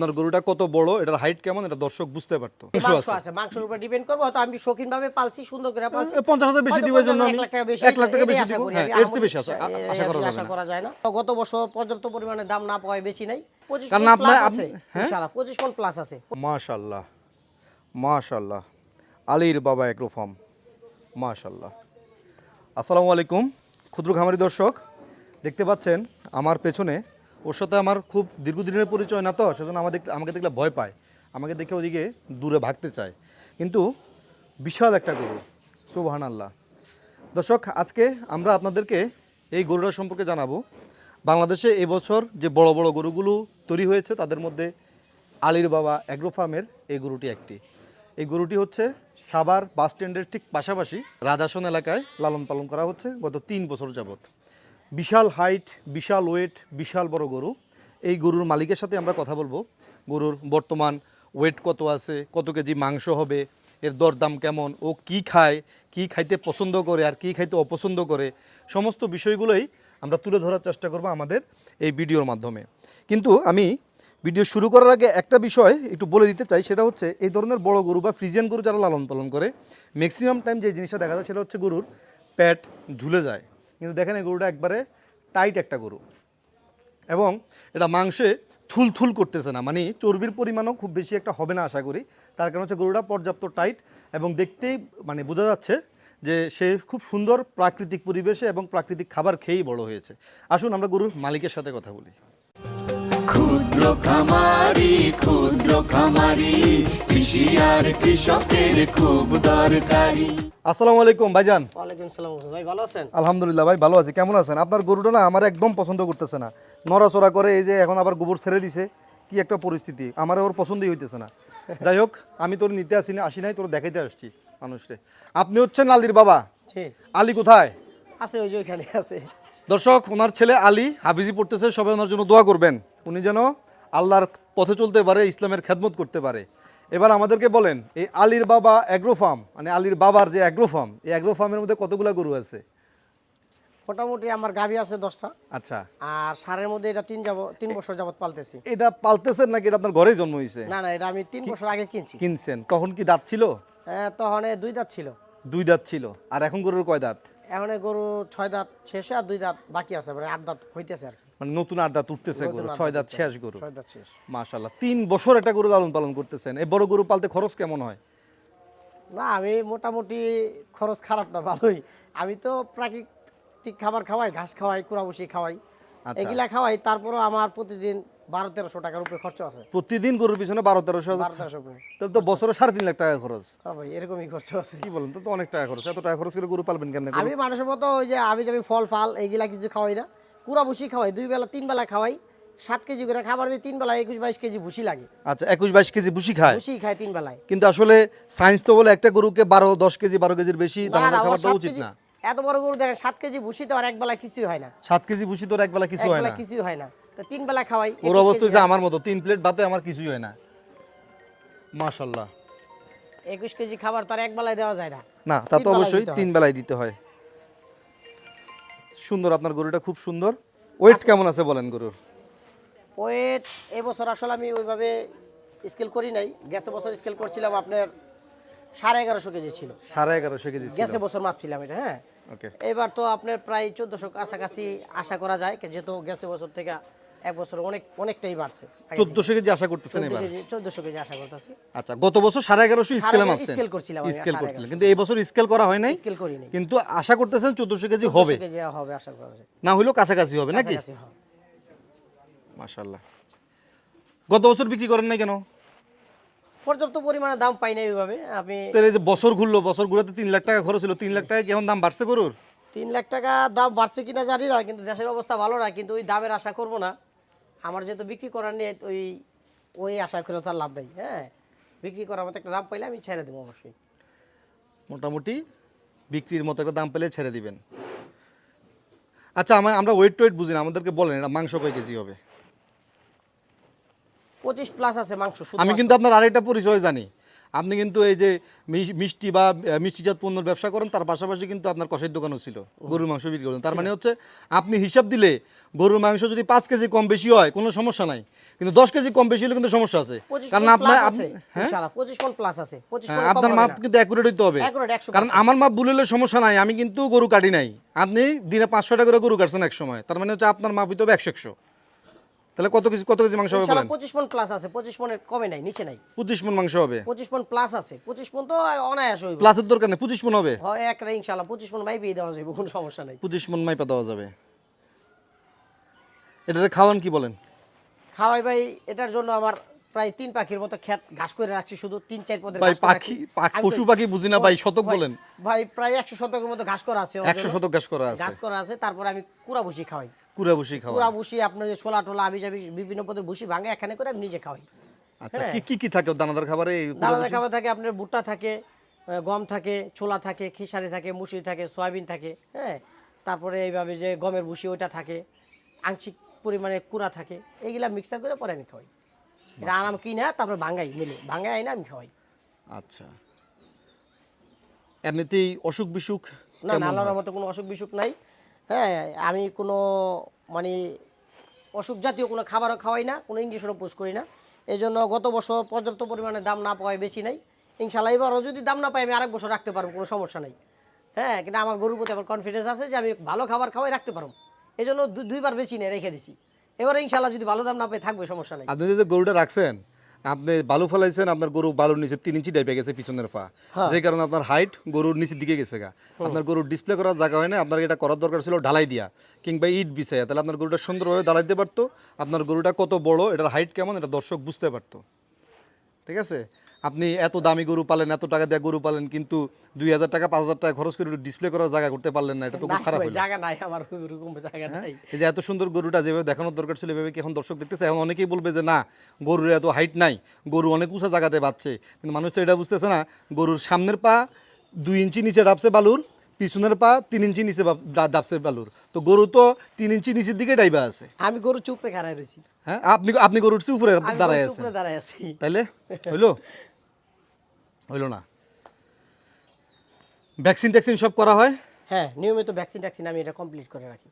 আপনার গরুটা কত বড় এটার হাইট কেমন এটা দর্শক বুঝতে পারতো। মাংস মাংস আছে। আছে মাংসের উপর ডিপেন্ড করব হয়তো আমি শৌখিন ভাবে পালছি সুন্দর করে পালছি। এ, পঞ্চাশ হাজার বেশি দিবার জন্য আমি এক লাখ টাকা বেশি এক লাখ টাকা বেশি দিব। করি হ্যাঁ। এর চেয়ে বেশি আশা আশা করা যায় না। গত বছর পর্যাপ্ত পরিমাণে দাম না পাওয়ায় বেশি নাই। পঁচিশ কারণ আপনার- আছে। হ্যাঁ? ইনশাআল্লাহ মন প্লাস আছে। মাশাল্লাহ মাশাল্লাহ আলীর বাবা এগ্রো ফার্ম মাশাল্লাহ আসসালামু আলাইকুম ক্ষুদ্র খামারি দর্শক দেখতে পাচ্ছেন আমার পেছনে ওর সাথে আমার খুব দীর্ঘদিনের পরিচয় না তো, সেজন্য আমাদের আমাকে দেখলে ভয় পায়। আমাকে দেখে ওদিকে দূরে ভাগতে চায়। কিন্তু বিশাল একটা গরু সুবহান আল্লাহ দর্শক, আজকে আমরা আপনাদেরকে এই গরুটা সম্পর্কে জানাব। বাংলাদেশে এবছর যে বড় বড় গরুগুলো তৈরি হয়েছে, তাদের মধ্যে আলীর বাবা অ্যাগ্রো ফার্মের এই গরুটি একটি। এই গরুটি হচ্ছে সাভার বাস স্ট্যান্ডের ঠিক পাশাপাশি রাজাসন এলাকায় লালন পালন করা হচ্ছে গত তিন বছর যাবৎ। বিশাল হাইট, বিশাল ওয়েট, বিশাল বড় গরু। এই গরুর মালিকের সাথে আমরা কথা বলব। গরুর বর্তমান ওয়েট কত আছে, কত কেজি মাংস হবে, এর দরদাম কেমন, ও কি খায়, কি খাইতে পছন্দ করে আর কি খাইতে অপছন্দ করে, সমস্ত বিষয়গুলোই আমরা তুলে ধরার চেষ্টা করব আমাদের এই ভিডিওর মাধ্যমে। কিন্তু আমি ভিডিও শুরু করার আগে একটা বিষয় একটু বলে দিতে চাই, সেটা হচ্ছে এই ধরনের বড় গরু বা ফ্রিজিয়ান গরু যারা লালন পালন করে ম্যাক্সিমাম টাইম যে জিনিসটা দেখা যায় সেটা হচ্ছে গরুর প্যাট ঝুলে যায়। কিন্তু দেখেন এই গরুটা একবারে টাইট একটা গরু। এবং এটা মাংসে থুল থুল করতেছে না মানে চর্বির পরিমাণও খুব বেশি একটা হবে না আশা করি। তার কারণ হচ্ছে গরুটা পর্যাপ্ত টাইট এবং দেখতেই মানে বোঝা যাচ্ছে যে সে খুব সুন্দর প্রাকৃতিক পরিবেশে এবং প্রাকৃতিক খাবার খেয়েই বড় হয়েছে। আসুন আমরা গরুর মালিকের সাথে কথা বলি। ক্ষুদ্র খামারি ক্ষুদ্র খামারি কৃষি আর কৃষকের খুব দরকারি। আসসালামু আলাইকুম ভাইজান। ওয়ালাইকুম সালাম ভাই ভালো আছেন? আলহামদুলিল্লাহ ভাই ভালো আছি। কেমন আছেন? আপনার গরুটা না আমার একদম পছন্দ করতেছে না। নড়াচড়া করে এই যে এখন আবার গোবর ছেড়ে দিছে কি একটা পরিস্থিতি। আমার ওর পছন্দই হইতেছে না। যাই হোক আমি তোর নিতে আসি না আসি নাই তোর দেখাইতে আসছি মানুষকে আপনি হচ্ছেন আলীর বাবা। আলী কোথায়? আছে ওই যে ওইখানে আছে। দর্শক ওনার ছেলে আলী হাফিজি পড়তেছে সবাই ওনার জন্য দোয়া করবেন। উনি যেন আল্লাহর পথে চলতে পারে ইসলামের খেদমত করতে পারে। এবার আমাদেরকে বলেন এই আলীর বাবা অ্যাগ্রো ফার্ম মানে আলীর বাবার যে অ্যাগ্রো ফার্ম এই অ্যাগ্রো ফার্মের মধ্যে কতগুলা গরু আছে? মোটামুটি আমার গাভী আছে দশটা। আচ্ছা। আর সারের মধ্যে এটা তিন যাব তিন বছর যাবত পালতেছি। এটা পালতেছেন নাকি এটা আপনার ঘরেই জন্ম হয়েছে না না এটা আমি তিন বছর আগে কিনছি। কিনছেন। কখন কি দাঁত ছিল? হ্যাঁ, তখন এ দুই দাঁত ছিল। দুই দাঁত ছিল। আর এখন গরুর কয় দাঁত? এখন এ গরু ছয় দাঁত শেষে আর দুই দাঁত বাকি আছে মানে আট দাঁত হইতেছে আর কি। মানে নতুন আট দাঁত উঠতেছে গরু ছয় দাঁত শেষ গরু। মাশাল্লাহ তিন বছর একটা গরু লালন পালন করতেছেন। এই বড় গরু পালতে খরচ কেমন হয়? না আমি মোটামুটি খরচ খারাপ না ভালোই। আমি তো প্রাকৃতিক খাবার খাওয়াই ঘাস খাওয়াই কুড়াবুসি খাওয়াই। আচ্ছা। এগুলা খাওয়াই তারপরও আমার প্রতিদিন বারো তেরোশো টাকার উপরে খরচ আছে। প্রতিদিন গরুর পিছনে বারো তেরোশো তাহলে তো বছরে সাড়ে তিন লাখ টাকা খরচ। হ্যাঁ ভাই এরকমই খরচ আছে। কি বলেন তো অনেক টাকা খরচ। এত টাকা খরচ করে গরু পালবেন কেমন? আমি মানুষের মতো ওই যে আমি যাবি ফল ফাল এইগুলা কিছু খাওয়াই না। কুড়া ভুসি খাওয়াই দুই বেলা তিন বেলা খাওয়াই সাত কেজি করে খাবার দিই তিন বেলা একুশ বাইশ কেজি ভুসি লাগে। আচ্ছা একুশ বাইশ কেজি ভুসি খায়? ভুসি খায় তিন বেলায়। কিন্তু আসলে সায়েন্স তো বলে একটা গরুকে বারো দশ কেজি বারো কেজির বেশি খাবার দেওয়া উচিত না? এত বড় গরু দেখেন সাত কেজি ভুসি তো আর এক বেলা কিছুই হয় না। সাত কেজি ভুসি তোর একবেলা কিছু হয় না? কিছুই হয় না। তো তিন বেলা খাওয়াই ওর অবস্থা হচ্ছে আমার মতো তিন প্লেট ভাতে আমার কিছুই হয় না। মাশাল্লাহ। একুশ কেজি খাবার তো আর এক বেলায় দেওয়া যায় না। না তা তো অবশ্যই তিন বেলায় দিতে হয়। সুন্দর আপনার গরুটা খুব সুন্দর। ওয়েট কেমন আছে বলেন গরুর? ওয়েট এবছর আসলে আমি ওইভাবে স্কেল করি নাই। গ্যাসে বছর স্কেল করছিলাম আপনার সাড়ে এগারোশো কেজি ছিল। সাড়ে এগারোশো কেজি গেছে বছর মাপছিলাম এটা হ্যাঁ। এবার তো আপনার প্রায় চোদ্দশো কাছাকাছি আশা করা যায় যেহেতু গ্যাসে বছর থেকে এক বছর অনেক অনেকটাই বাড়ছে। চোদ্দশো কেজি আশা করতেছেন এবার? চোদ্দশো কেজি আশা করতেছি। আচ্ছা গত বছর সাড়ে এগারোশো স্কেলে মাপছেন scale করছিলাম স্কেল করছিলেন। কিন্তু এই বছর স্কেল করা হয় নাই। স্কেল করিনি। কিন্তু আশা করতেছেন চোদ্দশো কেজি হবে। কেজি হবে আশা করা যায় না হইলেও কাছাকাছি হবে নাকি? মাশাল্লাহ গত বছর বিক্রি করেন নাই কেন? পর্যাপ্ত পরিমাণে দাম পাই না এইভাবে আমি তাহলে এই যে বছর ঘুরলো বছর ঘুরাতে তিন লাখ টাকা খরচ হলো তিন লাখ টাকা কেমন দাম বাড়ছে গরুর? তিন লাখ টাকা দাম বাড়ছে কিনা জানি না কিন্তু দেশের অবস্থা ভালো না কিন্তু ওই দামের আশা করব না। আমার যেহেতু বিক্রি করার নিয়ে ওই ওই আশা করে তার লাভ নেই হ্যাঁ? বিক্রি করার মতো একটা দাম পাইলে আমি ছেড়ে দেবো অবশ্যই। মোটামুটি বিক্রির মতো একটা দাম পেলে ছেড়ে দিবেন। আচ্ছা আমার আমরা ওয়েট টোয়েট বুঝি না আমাদেরকে বলেন এটা মাংস কয় কেজি হবে? পঁচিশ প্লাস আছে মাংস শুধু আমি মাংস। কিন্তু আপনার আরেকটা পরিচয় জানি। আপনি কিন্তু এই যে মিষ্টি বা মিষ্টিজাত পণ্যের ব্যবসা করেন তার পাশাপাশি কিন্তু আপনার কষের দোকানও ছিল গরুর মাংস বিক্রি করেন তার মানে হচ্ছে আপনি হিসাব দিলে গরুর মাংস যদি পাঁচ কেজি কম বেশি হয় কোনো সমস্যা নাই। কিন্তু দশ কেজি কম বেশি হলে কিন্তু সমস্যা আছে। কারণ আপনার হ্যাঁ? হ্যাঁ, আপনার মাপ কিন্তু অ্যাকুরেট হইতে হবে। কারণ আমার মাপ ভুল হলে সমস্যা নাই আমি কিন্তু গরু কাটি নাই। আপনি দিনে পাঁচশো টাকা করে গরু কাটছেন এক সময় তার মানে হচ্ছে আপনার মাপ হইতে হবে একশো একশো। তাহলে কত কেজি কত কেজি মাংস হবে বলেন? পঁচিশ মণ প্লাস আছে পঁচিশ মণের কমে নাই নিচে নাই। পঁচিশ মন মাংস হবে? পঁচিশ মণ প্লাস আছে পঁচিশ মণ তো অনায়াস হইব। প্লাসের দরকার নেই পঁচিশ মন হবে? হয় একটা ইনশাআল্লাহ পঁচিশ মণ মাই দেওয়া যাবে কোনো সমস্যা নাই। পঁচিশ মন মাইপা দেওয়া যাবে। খাওয়ান কি বলেন? খাওয়াই ভাই এটার জন্য আমার প্রায় তিন পাখির মতো ক্ষেত ঘাস করে রাখছি শুধু তিন চার পদের ভাই পাখি পশু পাখি বুঝি না ভাই শতক বলেন। ভাই প্রায় একশো শতকের মতো ঘাস করা আছে একশো শতক গাছ করা আছে। ঘাস করা আছে তারপরে আমি কুড়া ভুসি খাওয়াই। কুড়া বসি খাওয়া কুড়া ভুসি আপনার যে ছোলা টোলা আবি যাবি বিভিন্ন পদের ভুসি ভাঙে এখানে করে আমি নিজে খাওয়াই। আচ্ছা হ্যাঁ। কি কি কি থাকে দানাদার খাবারে? এই কুড়া খাবার থাকে আপনার ভুট্টা থাকে গম থাকে ছোলা থাকে খিসারি থাকে মুসি থাকে সয়াবিন থাকে হ্যাঁ? তারপরে এইভাবে যে গমের ভুসি ওইটা থাকে আংশিক পরিমাণে কুড়া থাকে এইগুলা মিক্সার করে পরে আমি খাওয়াই। এটা আরাম কিনে তারপরে ভাঙাই মিলে। ভাঙাই আইনা আমি খাওয়াই। আচ্ছা। এমনিতেই অসুখ বিসুখ না না আল্লাহর মতো কোনো অসুখ বিসুখ নাই। হ্যাঁ আমি কোনো মানে অসুখ জাতীয় কোনো খাবারও খাওয়াই না, কোনো ইঞ্জেকশনও পোস্ট করি না। এই জন্য গত বছর পর্যাপ্ত পরিমাণে দাম না পাওয়ায় বেশি নাই। ইনশাল্লাহ এবারও যদি দাম না পাই আমি আরেক বছর রাখতে পারব, কোনো সমস্যা নেই। হ্যাঁ কিন্তু আমার গরুর প্রতি আমার কনফিডেন্স আছে যে আমি ভালো খাবার খাওয়াই রাখতে পারব। এই জন্য দুইবার বেশি নেই রেখে দিছি। এবারে ইনশাল্লাহ যদি ভালো দাম না পাই থাকবে, সমস্যা নেই। আপনি যে গরুটা রাখছেন? আপনি বালু ফেলাইছেন আপনার গরু বালুর নিচে তিন ইঞ্চি ডাইপে গেছে পিছনের পা। হ্যাঁ। যে কারণে আপনার হাইট গরুর নিচের দিকে গেছে গা। আপনার গরুর ডিসপ্লে করার জায়গা হয় না আপনার এটা করার দরকার ছিল ঢালাই দিয়া কিংবা ইট বিছাইয়া। তাহলে আপনার গরুটা সুন্দরভাবে দাঁড়াইতে দিতে পারতো আপনার গরুটা কত বড় এটার হাইট কেমন এটা দর্শক বুঝতে পারতো। ঠিক আছে? আপনি এত দামি গরু পালেন এত টাকা দিয়ে গরু পালেন কিন্তু দুই হাজার টাকা পাঁচ হাজার টাকা খরচ করে ডিসপ্লে করার জায়গা করতে পারলেন না এটা তো খুব খারাপ জায়গা নাই আমার ওইরকম জায়গা নাই। এই যে এত সুন্দর গরুটা যেভাবে দেখানোর দরকার ছিল এভাবে কি এখন দর্শক দেখতেছে? এখন অনেকেই বলবে যে না গরুর এত হাইট নাই গরু অনেক উঁচা জায়গাতে বাঁচছে। কিন্তু মানুষ তো এটা বুঝতেছে না গরুর সামনের পা দুই ইঞ্চি নিচে ডাবছে বালুর পিছনের পা তিন ইঞ্চি নিচে ডাবছে বালুর। তো গরু তো তিন ইঞ্চি নিচের দিকে ডাইবা আছে। আমি গরু চুপড়ে খারাই রয়েছি। হ্যাঁ? আপনি আপনি গরুর চেয়ে উপরে দাঁড়ায় গরু আছেন। দাঁড়ায় আছি। তাইলে? হইল? হইল না। ভ্যাকসিন ট্যাকসিন সব করা হয়? হ্যাঁ নিয়মিত ভ্যাকসিন ট্যাকসিন আমি এটা কমপ্লিট করে রাখি।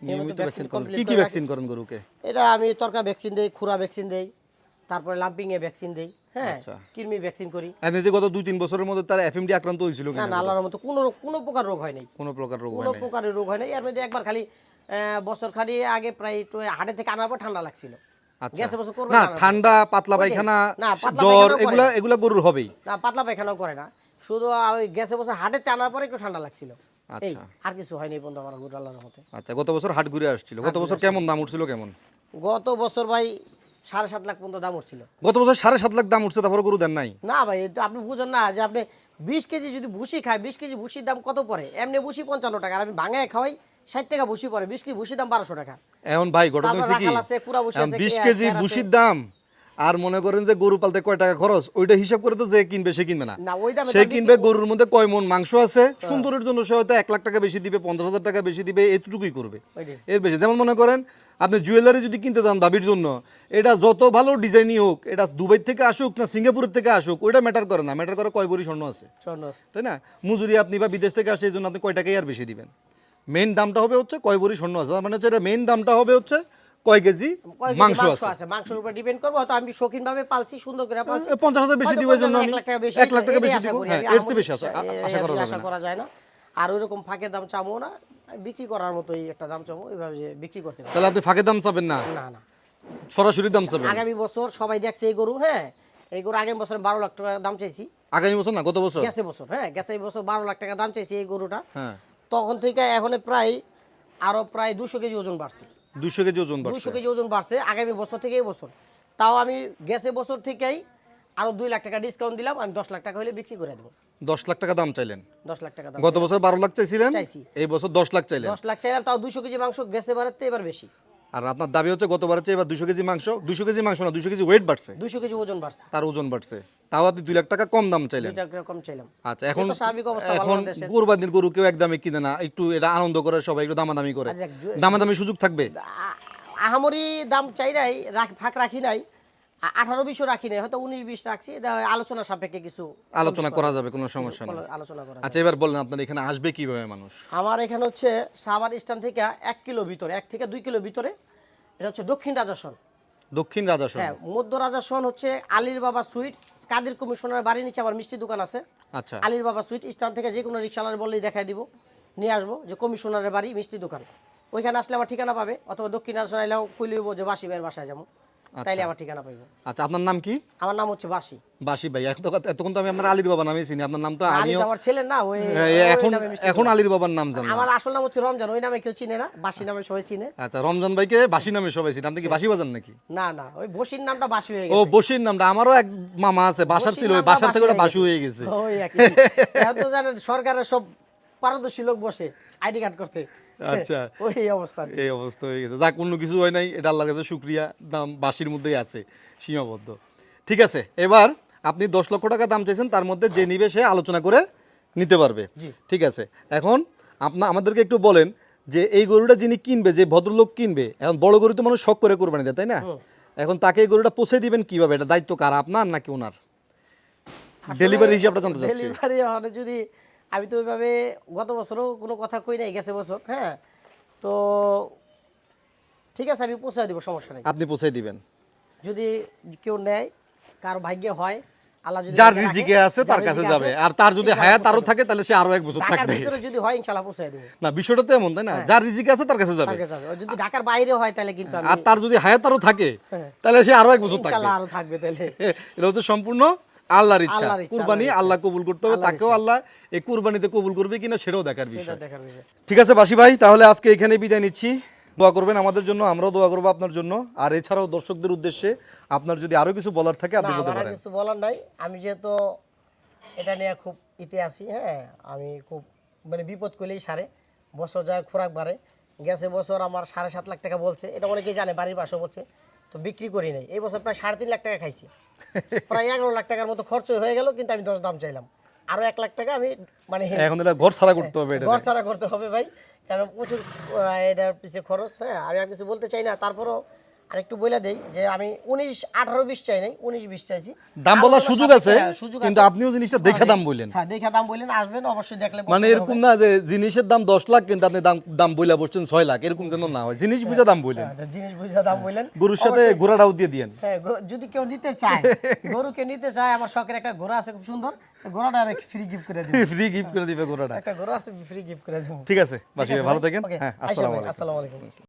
নিয়মিত ভ্যাকসিন complete কি কি ভ্যাকসিন করেন গরুকে? এটা আমি তরকা ভ্যাকসিন দেই খুরা ভ্যাকসিন দেই তারপরে লাম্পিং এ ভ্যাকসিন দেই হ্যাঁ আচ্ছা। কৃমি ভ্যাকসিন করি। এমনিতে গত দুই তিন বছরের মধ্যে তার এফএমডি আক্রান্ত হয়েছিল না কিনা না আল্লাহর মতো কোনো কোনো প্রকার রোগ হয় নাই। কোনো প্রকার রোগ হয় কোনো প্রকারের রোগ হয় নাই। এর মধ্যে একবার খালি বছর খালি আগে প্রায় হাটে থেকে আনার পর ঠান্ডা লাগছিল। আচ্ছা। না। ঠান্ডা পাতলা পায়খানা জ্বর এগুলা। এগুলা গরুর হবেই। না পাতলা পায়খানাও করে না। শুধু ওই গেছে বছর হাটেতে আনার পরে একটু ঠান্ডা লাগছিল। আচ্ছা। আর কিছু হয়নি পর্যন্ত আমার আল্লাহর আচ্ছা গত বছর হাট ঘুরে আসছিল। গত বছর কেমন দাম উঠছিল কেমন? গত বছর ভাই সাড়ে সাত লাখ পর্যন্ত দাম উঠছিল। গত বছর সাড়ে সাত লাখ দাম উঠছে তারপরে গরু দেন নাই? না ভাই আপনি বুঝেন না যে আপনি বিশ কেজি যদি ভুসি খায় বিশ কেজি ভুসির দাম কত পড়ে? এমনি ভুসি পঞ্চান্ন টাকা আর আমি ভাঙায় খাওয়াই ষাট টাকা ভুসি পড়ে বিশ কেজি ভুসির দাম বারোশো টাকা। এখন ভাই ঘটনা হয়েছে কি? বিশ কেজি? ভুসির দাম আর মনে করেন যে গরু পালতে কয় টাকা খরচ ওইটা হিসাব করে তো যে কিনবে সে কিনবে না। সে কিনবে গরুর মধ্যে কয় মন মাংস আছে সুন্দরের জন্য সে হয়তো এক লাখ টাকা বেশি দিবে পঞ্চাশ হাজার টাকা বেশি দিবে এতটুকুই করবে। এর বেশি। যেমন মনে করেন আপনি জুয়েলারি যদি কিনতে চান দাবির জন্য এটা যত ভালো ডিজাইনই হোক এটা দুবাই থেকে আসুক না সিঙ্গাপুরের থেকে আসুক ওইটা ম্যাটার করে না। ম্যাটার করে কয় বড়ি স্বর্ণ আছে। স্বর্ণ আছে। তাই না? মজুরি আপনি বা বিদেশ থেকে আসে এই জন্য আপনি কয় টাকাই আর বেশি দিবেন। মেন দামটা হবে হচ্ছে কয় বড়ি স্বর্ণ আছে? মানে হচ্ছে এটা মেন দামটা হবে হচ্ছে কয় কেজি মাংস আছে। মাংসের উপর ডিপেন্ড করব হয়তো আমি শৌখিন ভাবে পালছি সুন্দর করে পালছি। এ, পঞ্চাশ হাজার বেশি হয়তো দিবার জন্য আমি এক লাখ টাকা বেশি এক লাখ টাকা বেশি দিব। হ্যাঁ এর চেয়ে বেশি আশা আশা করা যায় না। আর ওইরকম ফাঁকের দাম চামো না। বিক্রি করার মতোই একটা দাম চামো এইভাবে যে বিক্রি করতে তাহলে আপনি ফাঁকে দাম চাবেন না? না না। সরাসরি দাম চাবেন? আগামী বছর সবাই দেখছে এই গরু হ্যাঁ? এই গরু আগামী বছর বারো লাখ টাকা দাম চাইছি। আগামী বছর না গত বছর? গেছে বছর হ্যাঁ গেছে এই বছর বারো লাখ টাকা দাম চাইছি এই গরুটা। হ্যাঁ। তখন থেকে এখন প্রায় আরও প্রায় দুশো কেজি ওজন বাড়ছে। দুশো কেজি ওজন দুশো কেজি ওজন বাড়ছে আগামী বছর থেকে এই বছর। তাও আমি গেছে বছর থেকেই আরও দুই লাখ টাকা ডিসকাউন্ট দিলাম আমি দশ লাখ টাকা হলে বিক্রি করে দেবো। দশ লাখ টাকা দাম চাইলেন? দশ লাখ টাকা গত বছর বারো লাখ চাইছিলেন? চাইছি। এই বছর দশ লাখ চাইলেন? দশ লাখ চাইলাম তাও দুশো কেজি মাংস গেছে বাড়াতে এবার বেশি। আর আপনার দাবি হচ্ছে গতবারের চেয়ে এবার দুশো কেজি মাংস দুশো কেজি মাংস না দুশো কেজি ওয়েট বাড়ছে। দুশো কেজি ওজন বাড়ছে। তার ওজন বাড়ছে। তাও আপনি দুই লাখ টাকা কম দাম চাইলেন। কম চাইলাম। আচ্ছা এখন তো স্বাভাবিক অবস্থা এখন কোরবানির গরু কেউ একদমে কিনে না একটু এটা আনন্দ করে সবাই একটু দামাদামি করে। আচ্ছা, দামাদামি সুযোগ থাকবে? আহামরি দাম চাই নাই ফাঁক রাখি নাই। আঠারো বিশও রাখি নাই হয়তো উনিশ বিশ রাখছি আলোচনা সাপেক্ষে কিছু আলোচনা করা যাবে কোনো সমস্যা নেই। আলোচনা করা আচ্ছা এবার বলেন আপনার এখানে আসবে কীভাবে মানুষ? আমার এখানে হচ্ছে সাভার স্ট্যান্ড থেকে এক কিলো ভিতরে এক থেকে দুই কিলো ভিতরে এটা হচ্ছে দক্ষিণ রাজাসন দক্ষিণ রাজাসন হ্যাঁ মধ্য রাজাসন হচ্ছে আলীর বাবা সুইটস কাদের কমিশনার বাড়ির নিচে আমার মিষ্টি দোকান আছে। আচ্ছা। আলির বাবা সুইট স্ট্যান্ড থেকে যে কোনো রিক্সাওয়ালার বললেই দেখাই দিব। নিয়ে আসব যে কমিশনারের বাড়ি মিষ্টি দোকান। ওইখানে আসলে আমার ঠিকানা পাবে অথবা দক্ষিণ আসলে এলেও কইলিব যে বাসিবের বাসায় যাব। তাইলে আমার ঠিকানা পাইবে। আচ্ছা আপনার নাম কি? আমার নাম হচ্ছে বাসি। বাসি ভাই এখন এতক্ষণ তো আমি আপনার আলীর বাবা নামে চিনি আপনার নাম তো আলী আমার ছেলের না ওই হ্যাঁ, এখন এখন আলীর বাবার নাম জানেন আমার আসল নাম হচ্ছে রমজান ওই নামে কেউ চিনে না বাসি নামে সবাই চিনে। আচ্ছা রমজান ভাইকে বাসি নামে সবাই চিনি। আপনি কি বাসি বাজান নাকি? না না ওই বসির নামটা বাসি হয়ে ও বসির নামটা আমারও এক মামা আছে বাসার ছিল ওই বাসার থেকে বাসি বাসু হয়ে গেছে। ওই একই। এখন তো জানেন সরকারের সব পারদর্শী লোক বসে আইডি কার্ড করতে। আচ্ছা। ওই অবস্থা এই অবস্থা হয়ে গেছে। যাক অন্য কিছু হয় নাই। এটা আল্লাহর কাছে শুক্রিয়া। দাম বাসির মধ্যেই আছে সীমাবদ্ধ। ঠিক আছে এবার আপনি দশ লক্ষ টাকা দাম চাইছেন তার মধ্যে যে নিবে সে আলোচনা করে নিতে পারবে। ঠিক আছে এখন আপনা আমাদেরকে একটু বলেন যে এই গরুটা যিনি কিনবে যে ভদ্রলোক কিনবে এখন বড় গরু তো মানুষ শখ করে কোরবানি দেয় তাই না? এখন তাকে এই গরুটা পৌঁছে দিবেন কীভাবে? এটা দায়িত্ব কার? আপনার নাকি ওনার? ডেলিভারি হিসাবটা জানতে চাচ্ছি। ডেলিভারি হলে যদি আমি তো ওইভাবে গত বছরও কোনো কথা কই নাই গেছে বছর হ্যাঁ? তো ঠিক আছে আমি পৌঁছে দিব সমস্যা নেই। আপনি পৌঁছে দিবেন। যদি কেউ নেয় কার ভাগ্যে হয় আল্লাহ যদি যার রিজিকে আছে তার কাছে যাবে। আর তার যদি হায়াত আরও থাকে তাহলে সে আরও এক বছর দেব। ঢাকার ভিতরে যদি হয় ইনশাল্লাহ পৌঁছে দেবো। না বিষয়টা তো এমন তাই না? যার রিজিকে আছে তার কাছে যাবে। তার কাছে যাবে। যদি ঢাকার বাইরে হয় তাহলে কিন্তু আর তার যদি হায়াত আরও থাকে হ্যাঁ। তাহলে সে আরও এক বছর থাকবে। আরও থাকবে তাহলে। এটা সম্পূর্ণ আল্লাহর ইচ্ছা। কুরবানি আল্লাহ কবুল করতে হবে তাকেও আল্লাহ এই কুরবানিতে কবুল করবে কিনা সেটাও দেখার বিষয়। ঠিক আছে বাসি ভাই তাহলে আজকে এখানে বিদায় নিচ্ছি। দোয়া করবেন আমাদের জন্য আমরাও দোয়া করব আপনার জন্য। আর এছাড়াও দর্শকদের উদ্দেশ্যে আপনার যদি আরও কিছু বলার থাকে আপনি বলতে পারেন। কিছু বলার নাই। আমি যেহেতু এটা নিয়ে খুব ইতে আছি হ্যাঁ আমি খুব মানে বিপদ করলেই সারে। বছর যায় খোরাক বাড়ে। গেছে বছর আমার সাড়ে সাত লাখ টাকা বলছে। এটা অনেকেই জানে বাড়ির পাশে বলছে। তো বিক্রি করি নাই। এই বছর প্রায় সাড়ে তিন লাখ টাকা খাইছি। প্রায় এগারো লাখ টাকার মতো খরচ হয়ে গেল কিন্তু আমি দশ দাম চাইলাম। আরও এক লাখ টাকা আমি মানে এখন ঘর ছাড়া করতে হবে ঘর ছাড়া করতে হবে ভাই। কারণ প্রচুর এটার পিছিয়ে খরচ হ্যাঁ আমি আর কিছু বলতে চাই না। তারপরও আরেকটু বলে দেই যে আমি উনিশ আঠারো বিশ চাই নাই চাইছি। দাম বলার সুযোগ আছে হ্যাঁ, কিন্তু আপনিও জিনিসটা দেখে দাম বললেন। হ্যাঁ দেখে দাম বললেন আসবেন অবশ্যই দেখলে মানে এরকম না যে জিনিসের দাম দশ লাখ কিন্তু আপনি দাম দাম বইলা বসছেন লাখ এরকম যেন না হয়। জিনিস বুঝে দাম বললেন। হ্যাঁ, জিনিস বুঝে দাম বললেন। গরুর সাথে ঘোড়াটাও দিয়ে হ্যাঁ যদি কেউ নিতে চায় গরুকে নিতে চায় আমার শখের একটা ঘোড়া আছে খুব সুন্দর তো ঘোড়াটা ফ্রি গিফট করে দিন ফ্রি গিফট করে দিবে ঘোড়াটা। একটা ঘোড়া আছে ফ্রি গিফট করে দেবো। ঠিক আছে বাসি ভালো থাকেন। হ্যাঁ আসসালামু আলাইকুম। আসসালামু আলাইকুম।